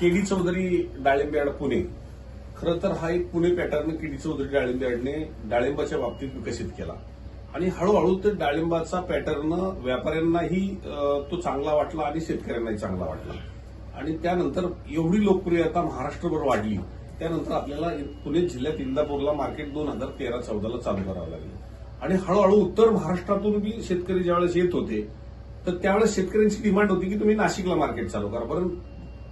KD Chaudhari डाळिंब yard Pune. खरं तर हा एक पुणे पॅटर्न केडी चौधरी डाळिंब यार्डने डाळिंबाच्या बाबतीत विकसित केला. आणि हळूहळू ते डाळिंबाचा पॅटर्न व्यापाऱ्यांनाही तो चांगला वाटला आणि शेतकऱ्यांनाही चांगला वाटला. आणि त्यानंतर एवढी लोकप्रियता महाराष्ट्रभर वाढली त्यानंतर आपल्याला पुणे जिल्ह्यात इंदापूरला मार्केट दोन हजार तेरा चौदाला चालू करावं लागलं. आणि हळूहळू उत्तर महाराष्ट्रातून बी शेतकरी ज्यावेळेस येत होते तर त्यावेळेस शेतकऱ्यांची डिमांड होती की तुम्ही नाशिकला मार्केट चालू करा. पण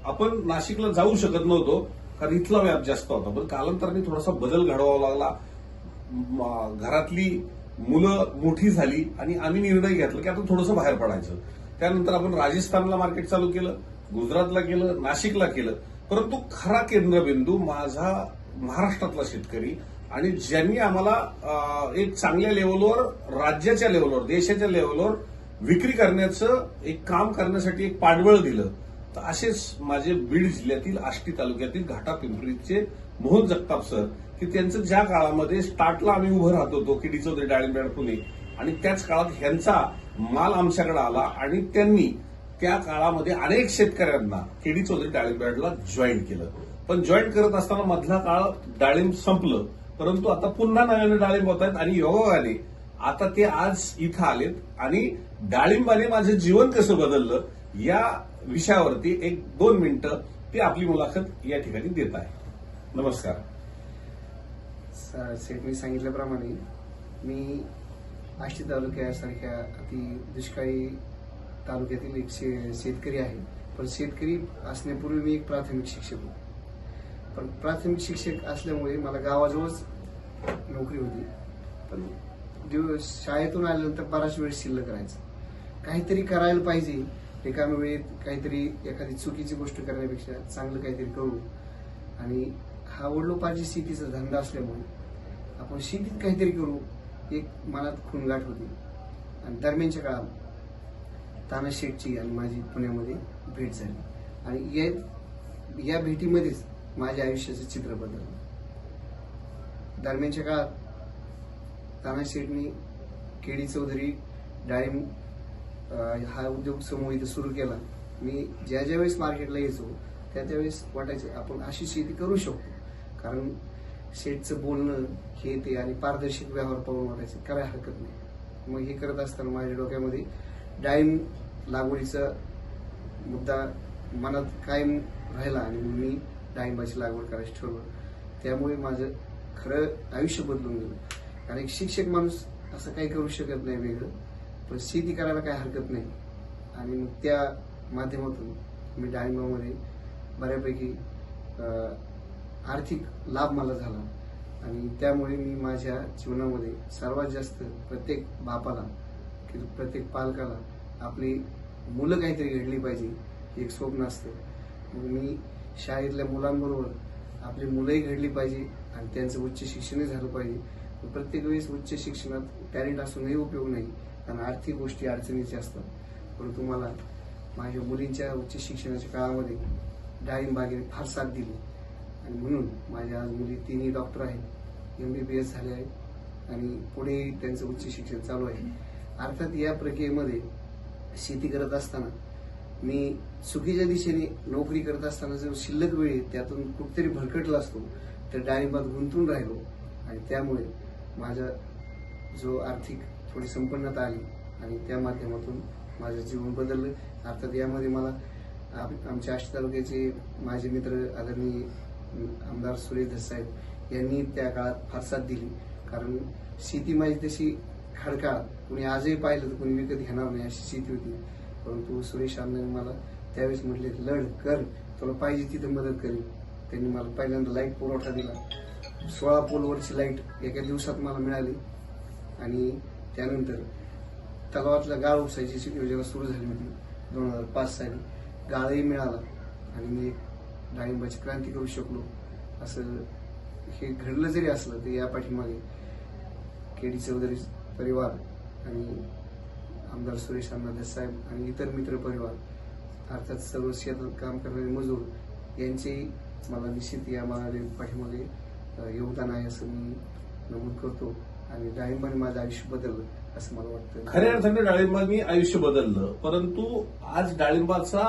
आपण नाशिकला जाऊ शकत नव्हतो कारण इथला व्याप जास्त होता. पण कालांतराने थोडासा बदल घडवावा लागला. घरातली मुलं मोठी झाली आणि आम्ही निर्णय घेतला की आता थोडंसं बाहेर पडायचं. त्यानंतर आपण राजस्थानला मार्केट चालू केलं गुजरातला केलं नाशिकला केलं. परंतु खरा केंद्रबिंदू माझा महाराष्ट्रातला शेतकरी आणि ज्यांनी आम्हाला एक चांगल्या लेवलवर राज्याच्या लेवलवर देशाच्या लेवलवर विक्री करण्याचं एक काम करण्यासाठी एक पाठबळ दिलं. तर असेच माझे बीड जिल्ह्यातील आष्टी तालुक्यातील घाटा पिंपरीचे मोहन जगताप सर की त्यांचं ज्या काळामध्ये स्टार्टला आम्ही उभं राहत होतो किडी चौधरी डाळिंबेड पुणे आणि त्याच काळात ह्यांचा माल आमच्याकडे आला आणि त्यांनी त्या काळामध्ये अनेक शेतकऱ्यांना केडी चौधरी डाळिंबेडला जॉईन केलं. पण जॉईन करत असताना मधला काळ डाळिंब संपलं. परंतु आता पुन्हा नव्याने डाळिंब होत आहेत आणि योगाने आता ते आज इथं आलेत आणि डाळिंबाने माझं जीवन कसं बदललं या विषयावरती एक दोन मिनिटं ते आपली मुलाखत या ठिकाणी देत आहे. नमस्कार. स- सेठने सांगितल्याप्रमाणे मी आष्टी तालुक्यासारख्या अति दुष्काळी तालुक्यातील एक शे शेतकरी आहे. पण शेतकरी असण्यापूर्वी मी एक प्राथमिक शिक्षक होतो. पण प्राथमिक शिक्षक असल्यामुळे मला गावाजवळच नोकरी होती. पण दिवस शाळेतून आल्यानंतर बराच वेळ शिल्लक करायचं काहीतरी करायला पाहिजे रिकाम्या वेळेत काहीतरी एखादी चुकीची गोष्ट करण्यापेक्षा चांगलं काहीतरी करू. आणि हा वडिलोपार्जित शेतीचा धंदा असल्यामुळे आपण शेतीत काहीतरी करू एक मनात खूणगाठ होती. आणि दरम्यानच्या काळात तानाशेठची आणि माझी पुण्यामध्ये भेट झाली. आणि या या भेटीमध्येच माझ्या आयुष्याचं चित्र बदललं. दरम्यानच्या काळात ताना शेठनी केडी चौधरी डाळिंब हा उद्योग समूह इथं सुरू केला. मी ज्या ज्या वेळेस मार्केटला यायचो त्या त्यावेळेस वाटायचं आपण अशी शेती करू शकतो. कारण शेठचं बोलणं हे ते आणि पारदर्शक व्यवहार पाहून वाटायचं काय हरकत नाही. मग हे करत असताना माझ्या डोक्यामध्ये डाळिंब लागवडीचा मुद्दा मनात कायम राहिला आणि मी डाळिंबाची लागवड करायची ठरवलं. त्यामुळे माझं खरं आयुष्य बदलून गेलं. कारण एक शिक्षक माणूस असं काही करू शकत नाही वेगळं. पण शेती करायला काही हरकत नाही. आणि मग त्या माध्यमातून मी डाळिंबामध्ये बऱ्यापैकी आर्थिक लाभ मला झाला. आणि त्यामुळे मी माझ्या जीवनामध्ये सर्वात जास्त प्रत्येक बापाला की प्रत्येक पालकाला आपली मुलं काहीतरी घडली पाहिजे हे एक स्वप्न असतं. मग मी शाळेतल्या मुलांबरोबर आपली मुलंही घडली पाहिजे आणि त्यांचं उच्च शिक्षणही झालं पाहिजे. प्रत्येक वेळेस उच्च शिक्षणात टॅलेंट असूनही उपयोग नाही. कारण आर्थिक गोष्टी अडचणीच्या असतात. परंतु मला माझ्या मुलींच्या उच्च शिक्षणाच्या काळामध्ये डाळिंबागेने फार साथ दिली. आणि म्हणून माझ्या आज मुली तिन्ही डॉक्टर आहेत. एम बी बी एस झाले आहेत. आणि पुढे त्यांचं उच्च शिक्षण चालू आहे. अर्थात या प्रक्रियेमध्ये शेती करत असताना मी चुकीच्या दिशेने नोकरी करत असताना जो शिल्लक वेळ त्यातून कुठेतरी भरकटला असतो. तर डाळिंबात गुंतून राहिलो. आणि त्यामुळे माझा जो आर्थिक थोडी संपन्नता आली आणि त्या माध्यमातून माझं जीवन बदललं. अर्थात यामध्ये मला आमच्या आष्टी तालुक्याचे माझे मित्र आदरणीय आमदार सुरेश धसाहेब यांनी त्या काळात फार साथ दिली. कारण शेती माझी तशी खडकाळ कुणी आजही पाहिलं तर कुणी विकत घेणार नाही अशी शेती होती. परंतु सुरेश आमदार मला त्यावेळेस म्हटले लढ कर तुला पाहिजे तिथं मदत करेल त्यांनी मला पहिल्यांदा लाइट पुरवठा दिला. सोळा पोलवरची लाइट एका दिवसात मला मिळाली आणि त्यानंतर तलावातला गाळ उपसायची योजना सुरू झाली होती. दोन हजार पाच साली गाळही मिळाला आणि मी डाळिंबाची क्रांती करू शकलो. असं हे घडलं जरी असलं तरी या पाठीमागे केडी चौधरी परिवार आणि आमदार सुरेश अण्णा साहेब आणि इतर मित्र परिवार अर्थात सर्व शेतात काम करणारे मजूर यांचे मला निश्चित या मागे पाठीमागे योगदान आहे असं मी नमूद करतो. आणि डाळिंबाने माझं आयुष्य बदललं असं मला वाटतं. खऱ्या अर्थाने डाळिंबांनी आयुष्य बदललं परंतु आज डाळिंबाचा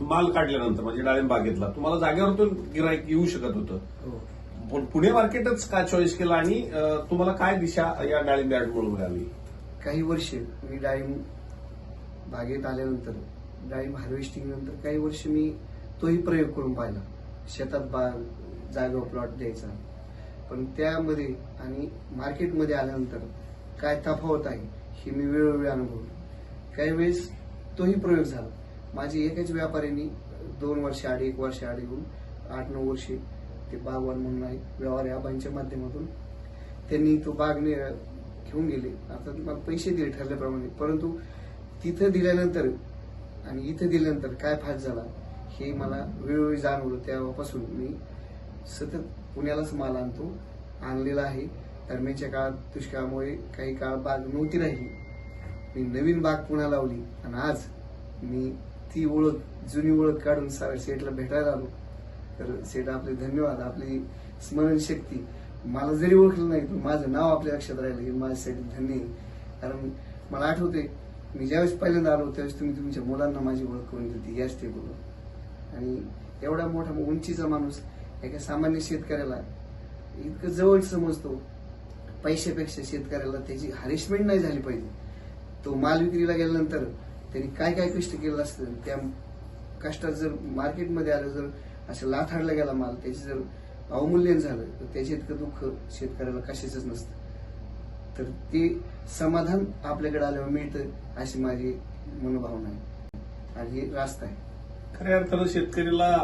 माल काढल्यानंतर म्हणजे डाळिंब बागेतला तुम्हाला जागेवरतून गिराईक येऊ शकत होतं. हो. पण पुणे मार्केटच का चॉईस केलं आणि तुम्हाला काय दिशा या डाळिंब यार्डमुळे मिळाली? काही वर्ष मी डाळिंब बागेत आल्यानंतर डाळिंब हार्वेस्टिंग नंतर काही वर्ष मी तोही प्रयोग करून पाहिला. शेतात बाग जागेवर प्लॉट द्यायचा. पण त्यामध्ये आणि मार्केटमध्ये आल्यानंतर काय तफावत आहे हे मी वेळोवेळी अनुभवलं काही वेळेस तोही प्रयोग झाला. माझी एकाच व्यापाऱ्यांनी दोन वर्ष आड एक वर्ष आड येऊन आठ नऊ वर्षे ते बागवान म्हणून आहे व्यवहार आबांच्या माध्यमातून. त्यांनी तो बाग ने- घेऊन गेले. आता मला पैसे दिले ठरल्याप्रमाणे. परंतु तिथं दिल्यानंतर आणि इथं दिल्यानंतर काय फायदा झाला हे मला वेळोवेळी जाणवलं. तेव्हापासून मी सतत पुण्यालाच माल आणतो. आणलेला आहे. दरम्यानच्या काळात दुष्काळामुळे काही काळ बाग नव्हती राहिली. मी नवीन बाग पुन्हा लावली. आणि आज मी ती ओळख जुनी ओळख काढून सा- सेठला भेटायला आलो. तर सेठ आपले धन्यवाद. आपली स्मरणशक्ती. मला जरी ओळखलं नाही पण माझं नाव आपल्या लक्षात राहिलं. हे माझ्यासाठी धन्य आहे. कारण मला आठवते मी ज्यावेळेस पहिल्यांदा आलो त्यावेळेस तुम्ही तुमच्या मुलांना माझी ओळख करून दिली. याच टेबलवर आणि एवढा मोठा उंचीचा माणूस एका सामान्य शेतकऱ्याला इतकं जवळ समजतो पैशापेक्षा शेतकऱ्याला त्याची हॅरेसमेंट नाही झाली पाहिजे. तो माल विक्रीला गेल्यानंतर त्यांनी काय काय कष्ट केलं असतं त्या कष्टात जर मार्केटमध्ये आलं जर असं लाथाडला गेला माल त्याचं जर अवमूल्यन झालं तर त्याचे इतकं दुःख शेतकऱ्याला कशाचंच नसतं. तर ते समाधान आपल्याकडे आल्यावर मिळतं अशी माझी मनोभावना आहे. आणि हे रास्त आहे. खऱ्या अर्थानं शेतकरीला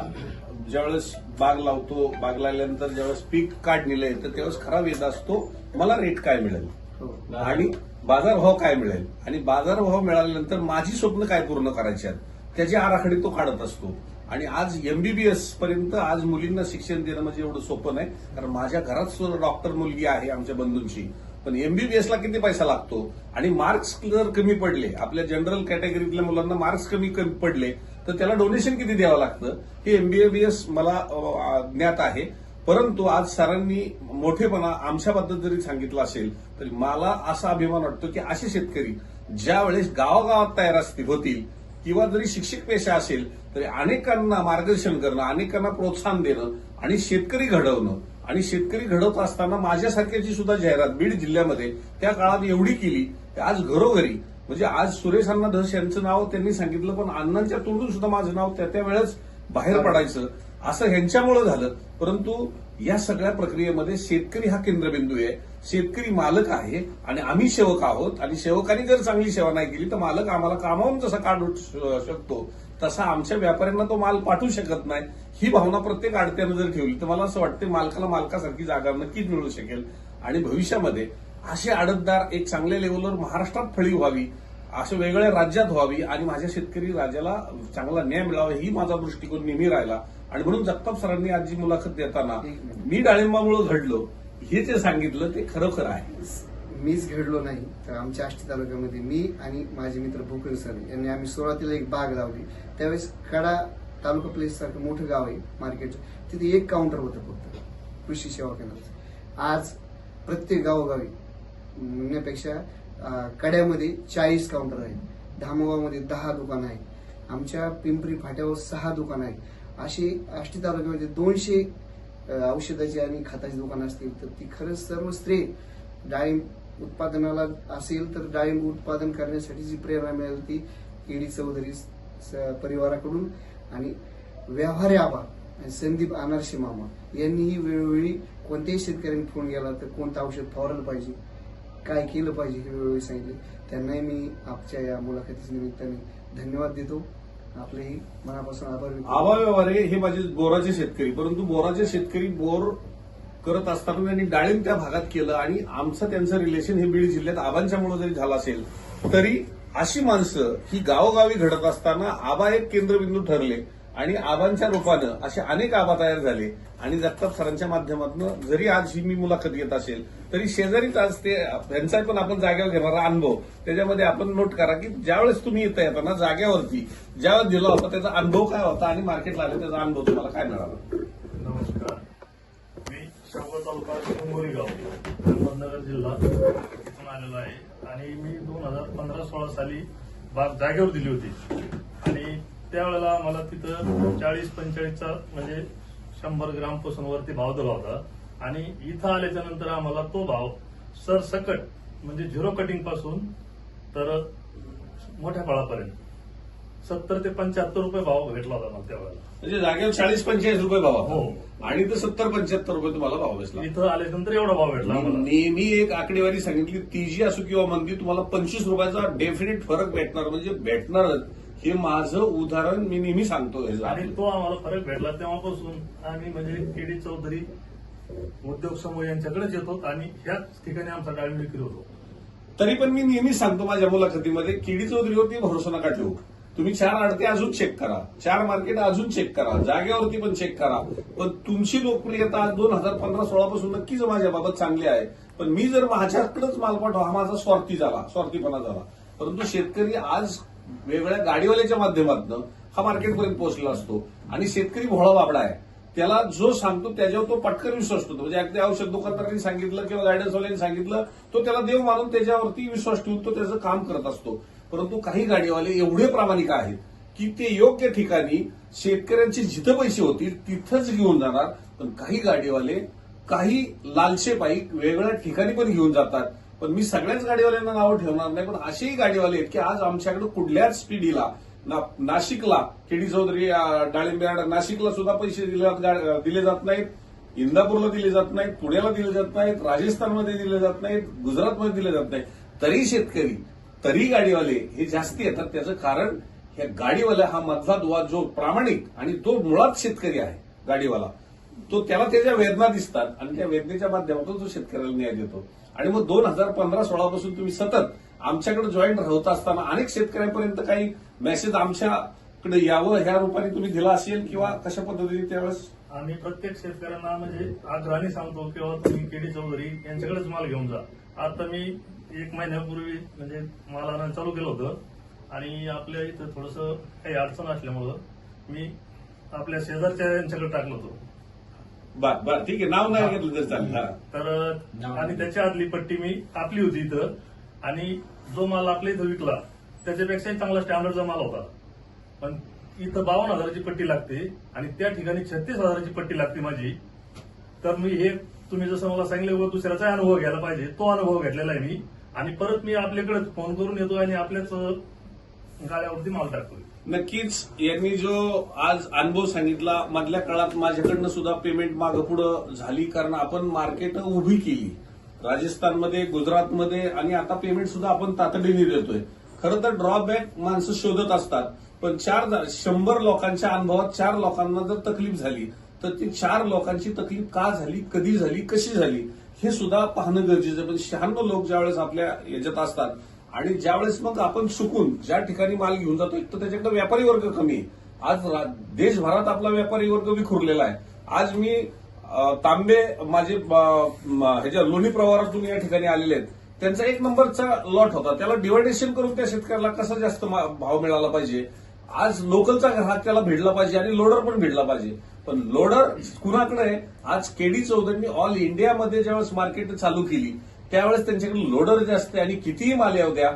ज्यावेळेस बाग लावतो बाग लागल्यानंतर ज्यावेळेस पीक काढणीला येतं त्यावेळेस खरा वेध असतो मला रेट काय मिळेल? हो. आणि बाजारभाव काय मिळेल? आणि बाजारभाव मिळाल्यानंतर माझी स्वप्न काय पूर्ण करायची आहेत? त्याची आराखडी तो काढत असतो. आणि आज एमबीबीएस पर्यंत आज मुलींना शिक्षण देणं म्हणजे एवढं सोपं नाही कारण माझ्या घरात सुद्धा डॉक्टर मुलगी आहे आमच्या बंधूंची. पण एमबीबीएस ला किती पैसा लागतो? आणि मार्क्स जर कमी पडले आपल्या जनरल कॅटेगरीतल्या मुलांना मार्क्स कमी कमी पडले तर त्याला डोनेशन किती द्यावं लागतं? हे एमबीएबीएस मला ज्ञात आहे. परंतु आज सरांनी मोठेपणा आमच्याबद्दल जरी सांगितलं असेल तरी मला असा अभिमान वाटतो की असे शेतकरी ज्या वेळेस गावागावात तयार असतील होतील किंवा जरी शिक्षक पेशा असेल तरी अनेकांना मार्गदर्शन करणं अनेकांना प्रोत्साहन देणं आणि शेतकरी घडवणं. आणि शेतकरी घडवत असताना माझ्यासारख्याची सुद्धा जाहिरात बीड जिल्ह्यामध्ये त्या काळात एवढी केली की आज घरोघरी म्हणजे आज सुरेश अण्णा धस यांचं नाव त्यांनी सांगितलं पण अण्णांच्या तोंडून सुद्धा माझं नाव त्या त्या वेळेस बाहेर पडायचं असं ह्यांच्यामुळं झालं. परंतु या सगळ्या प्रक्रियेमध्ये शेतकरी हा केंद्रबिंदू आहे. शेतकरी मालक आहे आणि आम्ही सेवक आहोत. आणि सेवकांनी जर चांगली सेवा नाही केली तर मालक आम्हाला कामावून जसा काढू शकतो तसा आमच्या व्यापाऱ्यांना तो माल पाठवू शकत नाही. ही भावना प्रत्येक आडत्यानं जर ठेवली तर मला असं वाटतं मालकाला मालकासारखी जागा नक्कीच मिळू शकेल. आणि भविष्यामध्ये असे आडतदार एक चांगल्या लेवलवर महाराष्ट्रात फळी व्हावी असं वेगळ्या राज्यात व्हावी आणि माझ्या शेतकरी राजाला चांगला न्याय मिळावा ही माझा दृष्टिकोन नेहमी राहिला. आणि म्हणून जगताप सरांनी आज जी मुलाखत देताना मी डाळिंबामुळे घडलो हे जे सांगितलं ते खरोखर आहे. मीच घडलो नाही तर आमच्या आष्टी तालुक्यामध्ये मी आणि माझे मित्र भूकर सर यांनी आम्ही सुरुवातीला एक बाग लावली. त्यावेळेस कडा तालुका प्लेस सारखं मोठं गाव आहे मार्केटचं तिथे एक काउंटर होतं फक्त कृषी सेवा केंद्राचं. आज प्रत्येक गावोगावी म्हणण्यापेक्षा कड्यामध्ये चाळीस काउंटर आहेत. धामोगावमध्ये दहा दुकानं आहेत. आमच्या पिंपरी फाट्यावर सहा दुकानं आहेत. अशी आष्टी तालुक्यामध्ये दोनशे औषधाची आणि खताची दुकानं असतील तर ती खरंच सर्व स्त्री डाळिंब उत्पादनाला असेल तर डाळिंब उत्पादन करण्यासाठी जी प्रेरणा मिळेल ती केडी चौधरी स- परिवाराकडून आणि व्यवहारे आबा आणि संदीप अनारशी मामा यांनीही वेळोवेळी कोणत्याही शेतकऱ्यांनी फोन केला तर कोणतं औषध फवारलं पाहिजे? काय केलं पाहिजे हे वेळोवेळी सांगितले. त्यांनाही मी आपच्या या मुलाखतीच्या निमित्ताने धन्यवाद देतो. आपलेही मनापासून आभार आभार व्यवहार हे माझे बोराचे शेतकरी. परंतु बोराचे शेतकरी बोर करत असताना त्यांनी डाळिंब त्या भागात केलं आणि आमचं त्यांचं रिलेशन हे बीड जिल्ह्यात आबांच्यामुळे जरी झालं असेल तरी अशी माणसं ही गावोगावी घडत असताना आबा एक केंद्रबिंदू ठरले आणि आबांच्या रूपानं असे अनेक आबा तयार झाले. आणि जगताप सरांच्या माध्यमातून जरी आज ही मी मुलाखत घेत असेल तरी शेजारीच आज ते त्यांचा पण आपण जागेवर घेणारा अनुभव. त्याच्यामध्ये आपण नोट करा की ज्यावेळेस तुम्ही येता येताना जाग्यावरती ज्यावेळेस दिला होता त्याचा अनुभव काय होता आणि मार्केटला आले त्याचा अनुभव तुम्हाला काय मिळाला? नमस्कार. मी शाहू तालुका हिंगोली अहमदनगर जिल्हा इथून आलेलो आहे. आणि मी दोन हजार पंधरा सोळा साली बाग जागेवर दिली होती. आणि त्यावेळेला मला तिथं चाळीस पंचेचाळीसचा म्हणजे शंभर ग्रामपासून वरती भाव दिला होता. आणि इथं आल्याच्यानंतर आम्हाला तो भाव सरसकट म्हणजे झिरो कटिंगपासून तर मोठ्या फळापर्यंत सत्तर ते पंच्याहत्तर रुपये भाव भेटला होता मला त्यावेळेला. म्हणजे जागेवर चाळीस पंचेचाळीस रुपये भाव हो. आणि इथं सत्तर पंच्याहत्तर रुपये तुम्हाला भाव बसला इथं आल्यानंतर एवढा भाव भेटला आम्हाला. नेहमी एक आकडेवारी सांगितली तीजी असो किंवा मंदी तुम्हाला पंचवीस रुपयाचा डेफिनेट फरक भेटणार. म्हणजे भेटणारच. हे माझं उदाहरण मी नेहमी सांगतो. आणि तो आम्हाला फरक भेटला तेव्हापासून. आम्ही म्हणजे केडी चौधरी उद्योग समूह यांच्याकडेच येतो आणि ह्याच ठिकाणी आमचा डाळिंब विक्री होतो. तरी पण मी नेहमी सांगतो माझ्या मुलाखतीमध्ये किडी चौधरीवरती भरोसा नका ठेवू. तुम्ही चार आडते अजून चेक करा. चार मार्केट अजून चेक करा. जागेवरती पण चेक करा. पण तुमची लोकप्रियता आज दोन हजार पंधरा सोळा पासून नक्कीच माझ्या बाबत चांगली आहे. पण मी जर माझ्याकडेच माल पाठवा हा माझा स्वार्थी झाला स्वार्थीपणा झाला. परंतु शेतकरी आज वेगवेगळ्या गाडीवाल्याच्या माध्यमातून हा मार्केटपर्यंत पोहोचला असतो. आणि शेतकरी भोळा बाबडा आहे. त्याला जो सांगतो त्याच्यावर तो पटकन विश्वास ठेवतो. म्हणजे अगदी औषध दुकानदारांनी सांगितलं किंवा गायडन्सवाल्यांनी सांगितलं तो त्याला देव मानून त्याच्यावरती विश्वास ठेवून तो त्याचं काम करत असतो. परंतु काही गाडीवाले एवढे प्रामाणिक आहेत की ते योग्य ठिकाणी शेतकऱ्यांचे जिथं पैसे होतील तिथंच घेऊन जाणार. पण काही गाडीवाले काही लालशे पायी वेगवेगळ्या ठिकाणी पण घेऊन जातात. पण मी सगळ्याच गाडीवाल्यांना नावं ठेवणार नाही पण असेही गाडीवाले आहेत की आज आमच्याकडे कुठल्याच पिढीला ना नाशिकला केडी चौधरी डाळिंबे नाशिकला सुद्धा पैसे दिले जात- दिले जात नाहीत. इंदापूरला दिले जात नाहीत पुण्याला दिले जात नाहीत राजस्थानमध्ये दिले जात नाहीत गुजरातमध्ये दिले जात नाहीत. तरी शेतकरी तरी गाडीवाले हे जास्ती येतात. त्याचं कारण ह्या गाडीवाला हा मधला दुवा जो प्रामाणिक आणि तो मुळात शेतकरी आहे गाडीवाला तो त्याला त्याच्या वेदना दिसतात आणि त्या वेदनेच्या माध्यमातून तो शेतकऱ्याला न्याय देतो. आणि मग दोन हजार पंधरा सोळापासून तुम्ही सतत आमच्याकडे जॉईन होत असताना अनेक शेतकऱ्यांपर्यंत काही मेसेज आमच्याकडे यावं ह्या रूपाने तुम्ही दिला असेल किंवा कशा पद्धतीने त्यावेळेस? आम्ही प्रत्येक शेतकऱ्यांना म्हणजे आग्रहाने सांगतो किंवा तुम्ही केडी चौधरी यांच्याकडेच माल घेऊन जा. आता मी एक महिन्यापूर्वी म्हणजे माल आणायला चालू केलं होतं आणि आपल्या इथं थोडस काही अडचण असल्यामुळं मी आपल्या शेजारच्या यांच्याकडे टाकलं होतं. बर बर ठीक आहे. नाव नाही घेतलं तर चालेल. तर आणि त्याच्या आदली पट्टी मी कापली होती इथं. आणि जो माल आपल्या इथं विकला त्याच्यापेक्षाही चांगला स्टँडर्डचा माल होता. पण इथं बावन्न हजाराची पट्टी लागते आणि त्या ठिकाणी छत्तीस हजाराची पट्टी लागते माझी. तर मी हे तुम्ही जसं मला सांगितलं व दुसऱ्याचा अनुभव घ्यायला पाहिजे. तो अनुभव घेतलेला आहे मी. आणि परत मी आपल्याकडे फोन करून येतो आणि आपल्याच गाड्यावरती माल टाकतो नक्कीच यांनी जो आज अनुभव सांगितला मधल्या काळात माझ्याकडनं सुद्धा पेमेंट मागं पुढं झाली कारण आपण मार्केट उभी केली. राजस्थानमध्ये गुजरातमध्ये आणि आता पेमेंट सुद्धा आपण तातडीने देतोय. खरं तर ड्रॉबॅक माणसं शोधत असतात. पण चार शंभर लोकांच्या अनुभवात चार लोकांना जर तकलीफ झाली तर ती चार लोकांची तकलीफ का झाली कधी झाली कशी झाली हे सुद्धा पाहणं गरजेचं आहे. पण शहाण्णव लोक ज्यावेळेस आपल्या याच्यात असतात आणि ज्यावेळेस मग आपण चुकून ज्या ठिकाणी माल घेऊन जातो तर त्याच्याकडे व्यापारी वर्ग कमी आहे. आज देशभरात आपला व्यापारी वर्ग विखुरलेला आहे. आज मी तांबे माझे ह्याच्या लोणी प्रवारातून या ठिकाणी आलेले आहेत. त्यांचा एक नंबरचा लॉट होता. त्याला डिवायडेशन करून त्या शेतकऱ्याला कसा जास्त भाव मिळाला पाहिजे? आज लोकलचा ग्राहक त्याला भेटला पाहिजे आणि लोडर पण भेटला पाहिजे. पण लोडर कुणाकडे? आहे आज केडी चौधरींनी ऑल इंडियामध्ये ज्यावेळेस मार्केट चालू केली त्यावेळेस त्यांच्याकडे लोडर जास्त आहे आणि कितीही माल्या होत्या